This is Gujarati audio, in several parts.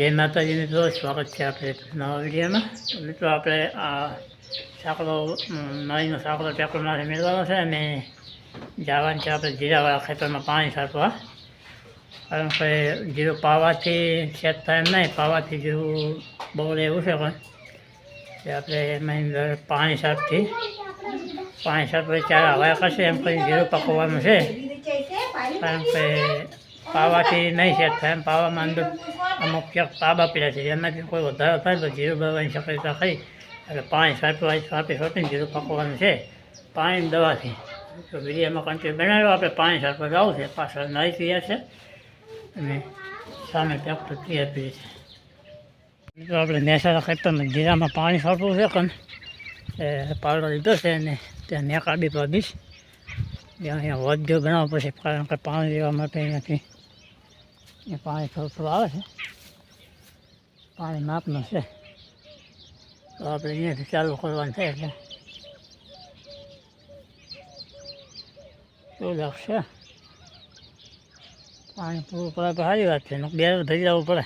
જય માતાજી મિત્રો સ્વાગત છે આપણે નવા વિડીયોમાં. મિત્રો આપણે આ સાંકળો નળીનો સાંકળો ટેકરમાંથી મેળવવાનો છે અને જવાનું છે આપણે જીરાવાળા ખેતરમાં પાણી છાંટવા. કારણ કે જીરું પાવાથી સેટ થાય એમ નહીં પાવાથી જીરું બહુ એવું છે પણ. તે આપણે એમાં અંદર પાણી છાંટથી પાણી છાંટવા ચાર હવા કરશે એમ કરીને જીરું પકવવાનું છે. કારણ કે પાવાથી નહીં સેટ થાય એમ. પાવામાં અંદર અમુક ક્યાંક તાબા પીડા છે. એનાથી કોઈ વધારો થાય તો જીરું દવાની શક્યતા ખરી એટલે પાણી છાંટવા છાંટી છાંટીને જીરું પકવવાનું છે. પાણી દવાથી. તો વિડીયોમાં કન્ટિન્યુ બનાવ્યો. આપણે પાણી છાંટવા જવું છે. પાછળ નહીં પીએ છે. અને સામે પેક તૈયાર પીએ છે. તો આપણે નેસારા ખેતરમાં જીરામાં પાણી છાંટવું છે કન એ પાવડો લીધો છે અને ત્યાં નેકાબી પાડીશ. ત્યાં અહીંયા વધ્યો બનાવવો પડશે, કારણ કે પાણી લેવા માટે અહીંયાથી એ પાણી થોડું થોડું આવે છે. પાણી માપનું છે. તો આપણે અહીંયાથી ચાલુ કરવાનું છે એટલે. શું લાગશે? પાણી પૂરું પડે તો સારી વાત છે બે થઈ જવું પડે.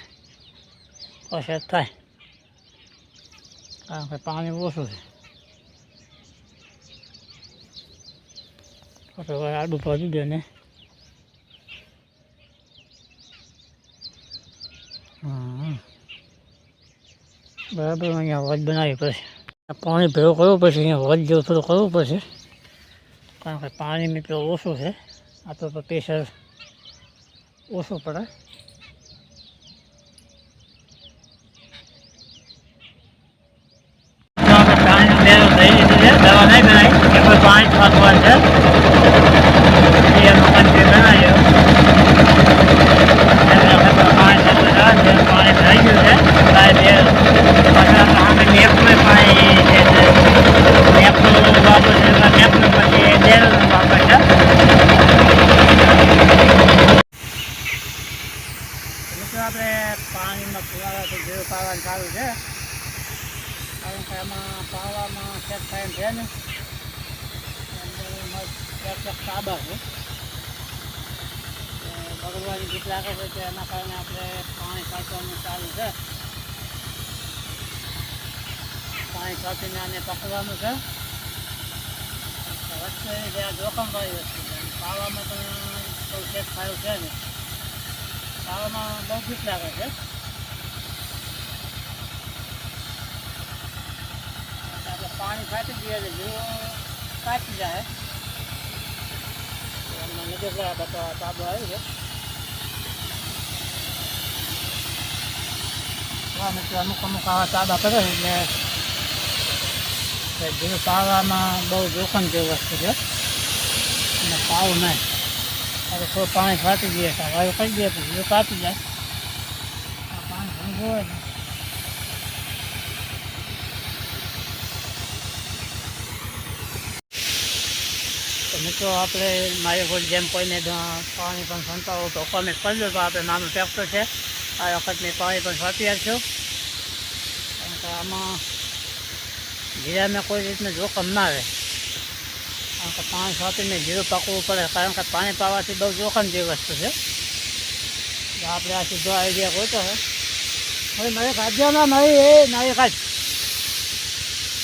તો થાય. કારણ કે પાણી ઓછું છે. તો આડું પડી દે ને. બરાબર અહીંયા વધ બનાવી પડશે પાણી ભેગો કરવું પડશે અહીંયા વધ જેવું થોડું કરવું પડશે કારણ કે પાણી મિત્રો ઓછું છે. આ તો પ્રેશર ઓછું પડે પાણી બેરો થઈ લીધું છે દવા નહીં બનાવી કે કોઈ પાણી છાંટવાનું છે એ મકાન જે બનાવ્યો એમને વખત પાણી છાંટવા છે પાણી થઈ ગયું છે પ્રાય બે પાછળ સામે મેપમાં પાણી છે મેપનું વાપર છે મેપનું પછી ડેરનું વાપર છે મિત્રો આપણે પાણીમાં ફુવારાથી જેવું પાવાનું ચાલુ છે. કારણ કે એમાં પાવામાં સેટ ટાઈમ છે ને. સાબા છે. બગડવાની બીક લાગે છે એના કારણે આપણે પાણી કાઢવાનું ચાલુ છે. પાણી કાઢીને આને પકડવાનું છે. વચ્ચે જે આ જોખમવાળી વસ્તુ છે પાવામાં પણ બહુ સેટ થયું છે ને પાવામાં બહુ બીક લાગે છે આપણે પાણી ફાટી ગયા એટલે જીવો કાચી જાય. એમના નજર બધા તાબો આવી છે મિત્રો, અમુક અમુક આવા તાબા કરે છે એટલે જીરું પાવામાં બહુ જોખમ જેવી વસ્તુ છે. અને પાવું નહીં. અરે થોડું પાણી ફાટી ગયા હવે કરી દે તો જીવ કાપી જાય. પાણી ભંગું હોય મિત્રો આપણે મારી કોઈ જેમ કોઈને પાણી પણ સંતાવો તો કોમેન્ટ કરજો તો આપણે નાનું ટ્રેક્ટર છે. આ વખત મેં પાણી પણ છાંટી આપશું આમાં જીરામાં કોઈ રીતનું જોખમ ના આવે કારણ કે પાણી છાંટીને જીરું પાકવું પડે, કારણ કે પાણી પાવાથી બહુ જોખમ જેવી વસ્તુ છે. આપણે આ સીધો આઈડિયા ગોતો તો હવે મારે કાઢજો ના નવી એ નહીં કાઢ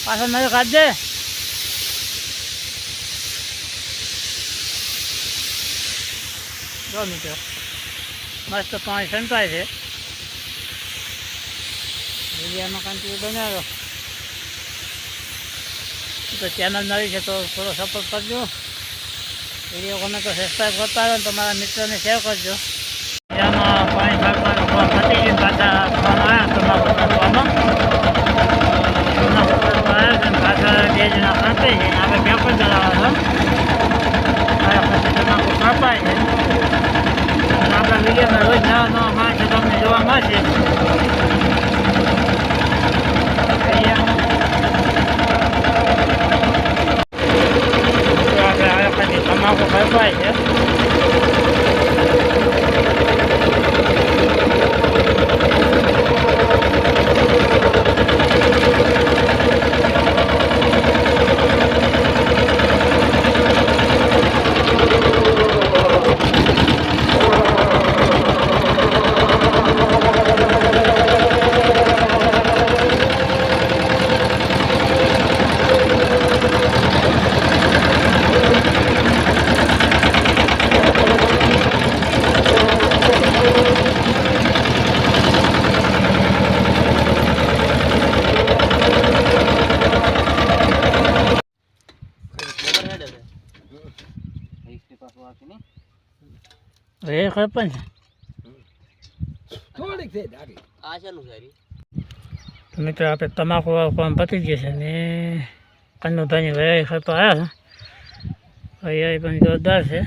પાછળ નવી કાઢજે જો મિત્રો મસ્ત પાણી સંતાય છે. વિડીયામાં કન્ટિન્યુ બનાવ્યો? તો ચેનલ નવી છે તો થોડો સપોર્ટ કરજો. વીડિયો ગમે તો સબસ્ક્રાઈબ કરતા હોય ને તો મારા મિત્રોને શેર કરજો. એમાં પાણી છાંટવાનો ફોન પતી બે જણા કાપે છે. આપણે પેપર ચલાવવા છો આવ્યા પછી તમાકુ કાપાય છે. વિડીયોમાં રોજ નવા નવા માણસો તમને જોવા મળશે. इसके पास वो आके આપણે તમાકુ પણ પતી ગયું છે ને કન્નુભાઈની વૈ ખપા આવ્યા વૈ પણ જોરદાર છે.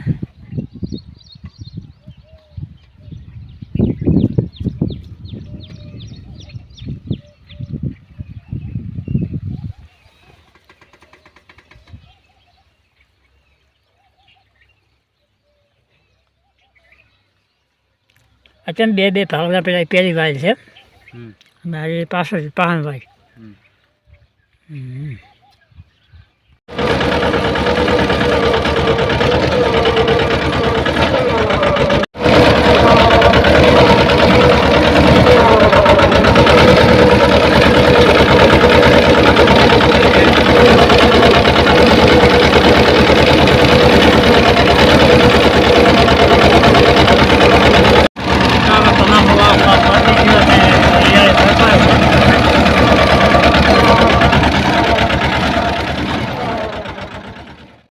અચમ બે બે ભાગલા પેલા પહેલી વાર છે. મારી પાછળ પાહન હમ. હમ.